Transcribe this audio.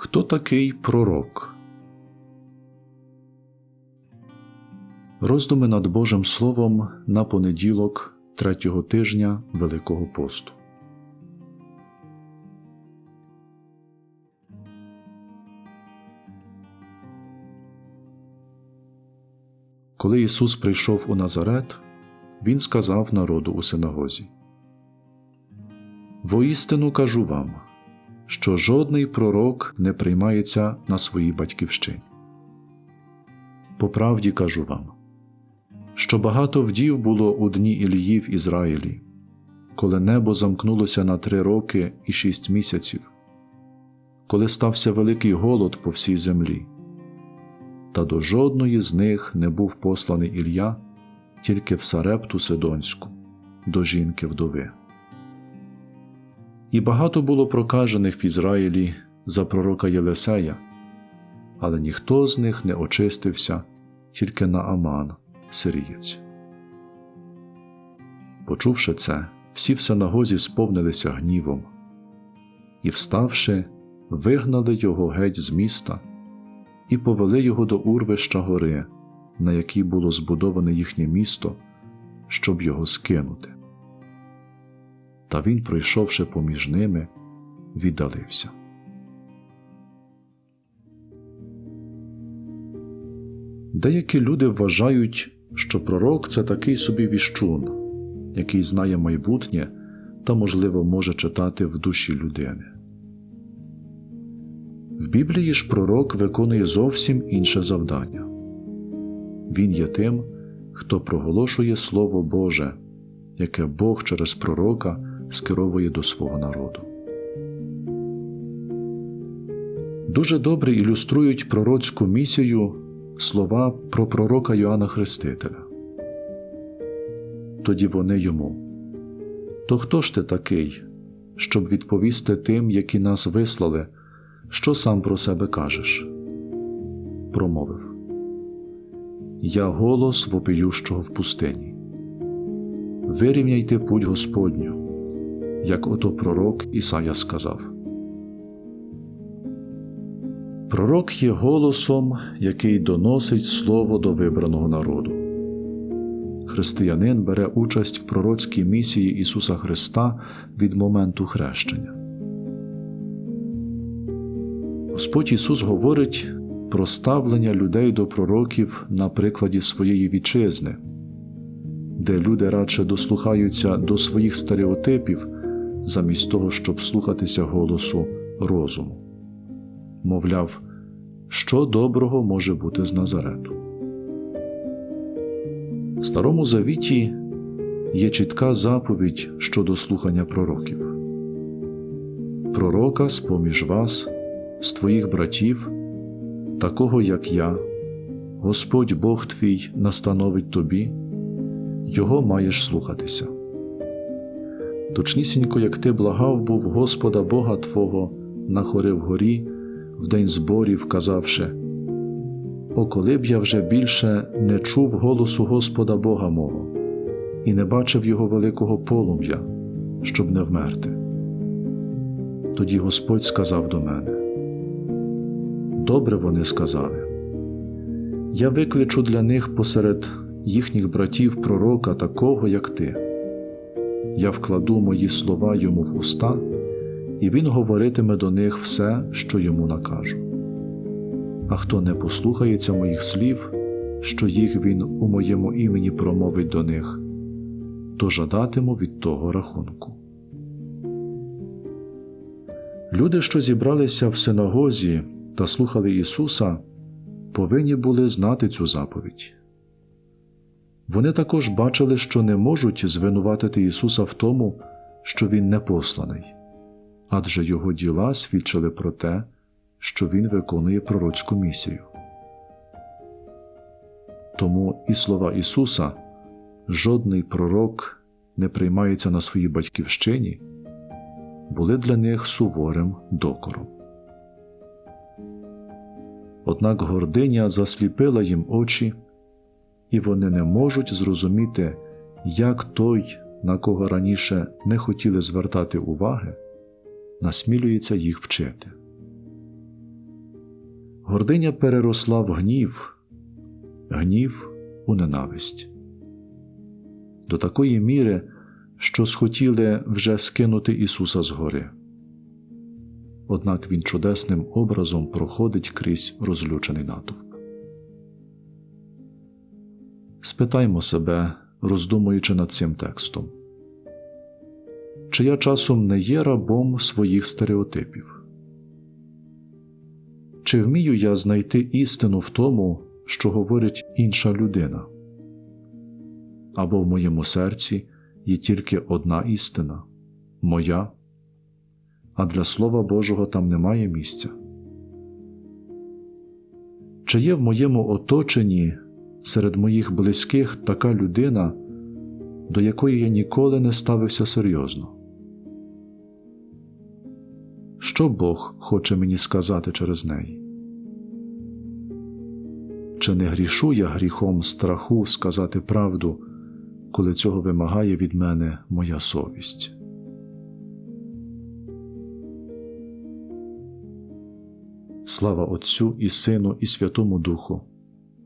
Хто такий пророк? Роздуми над Божим Словом на понеділок третього тижня Великого посту. Коли Ісус прийшов у Назарет, Він сказав народу у синагозі: Воістину кажу вам, що жодний пророк не приймається на своїй батьківщині. По правді кажу вам, що багато вдів було у дні Ілії в Ізраїлі, коли небо замкнулося на три роки і шість місяців, коли стався великий голод по всій землі, та до жодної з них не був посланий Ілля, тільки в Сарепту Сидонську, до жінки вдови. І багато було прокажених в Ізраїлі за пророка Єлисея, але ніхто з них не очистився, тільки Нааман, сирієць. Почувши це, всі в синагозі сповнилися гнівом, і, вставши, вигнали його геть з міста і повели його до урвища гори, на якій було збудоване їхнє місто, щоб його скинути. Та він, пройшовши поміж ними, віддалився. Деякі люди вважають, що пророк це такий собі віщун, який знає майбутнє та, можливо, може читати в душі людини. В Біблії ж пророк виконує зовсім інше завдання він є тим, хто проголошує Слово Боже, яке Бог через пророка скеровує до свого народу. Дуже добре ілюструють пророцьку місію слова про пророка Йоанна Хрестителя. Тоді вони йому. То хто ж ти такий, щоб відповісти тим, які нас вислали, що сам про себе кажеш? Промовив Я голос вопіющого в пустині. Вирівняйте путь Господню, як ото пророк Ісая сказав. Пророк є голосом, який доносить слово до вибраного народу. Християнин бере участь в пророцькій місії Ісуса Христа від моменту хрещення. Господь Ісус говорить про ставлення людей до пророків на прикладі своєї вітчизни, де люди радше дослухаються до своїх стереотипів замість того, щоб слухатися голосу розуму. Мовляв, що доброго може бути з Назарету. В Старому Завіті є чітка заповідь щодо слухання пророків. Пророка з поміж вас, з твоїх братів, такого як я, Господь Бог твій настановить тобі, його маєш слухатися. Точнісінько, як ти благав був Господа Бога Твого на хори вгорі, в день зборів, казавши О, коли б я вже більше не чув голосу Господа Бога мого, і не бачив Його великого полум'я, щоб не вмерти. Тоді Господь сказав до мене: Добре вони сказали. Я викличу для них посеред їхніх братів пророка такого, як ти. Я вкладу мої слова йому в уста, і він говоритиме до них все, що йому накажу. А хто не послухається моїх слів, що їх він у моєму імені промовить до них, то жадатиму від того рахунку. Люди, що зібралися в синагозі та слухали Ісуса, повинні були знати цю заповідь. Вони також бачили, що не можуть звинуватити Ісуса в тому, що Він не посланий, адже Його діла свідчили про те, що Він виконує пророцьку місію. Тому і слова Ісуса жодний пророк не приймається на своїй батьківщині, були для них суворим докором. Однак гординя засліпила їм очі і вони не можуть зрозуміти, як той, на кого раніше не хотіли звертати уваги, насмілюється їх вчити. Гординя переросла в гнів, гнів у ненависть. До такої міри, що схотіли вже скинути Ісуса з гори. Однак Він чудесним образом проходить крізь розлючений натовп. Спитаймо себе, роздумуючи над цим текстом. Чи я часом не є рабом своїх стереотипів? Чи вмію я знайти істину в тому, що говорить інша людина? Або в моєму серці є тільки одна істина моя, а для Слова Божого там немає місця? Чи є в моєму оточенні серед моїх близьких така людина, до якої я ніколи не ставився серйозно? Що Бог хоче мені сказати через неї? Чи не грішу я гріхом страху сказати правду, коли цього вимагає від мене моя совість? Слава Отцю і Сину, і Святому Духу,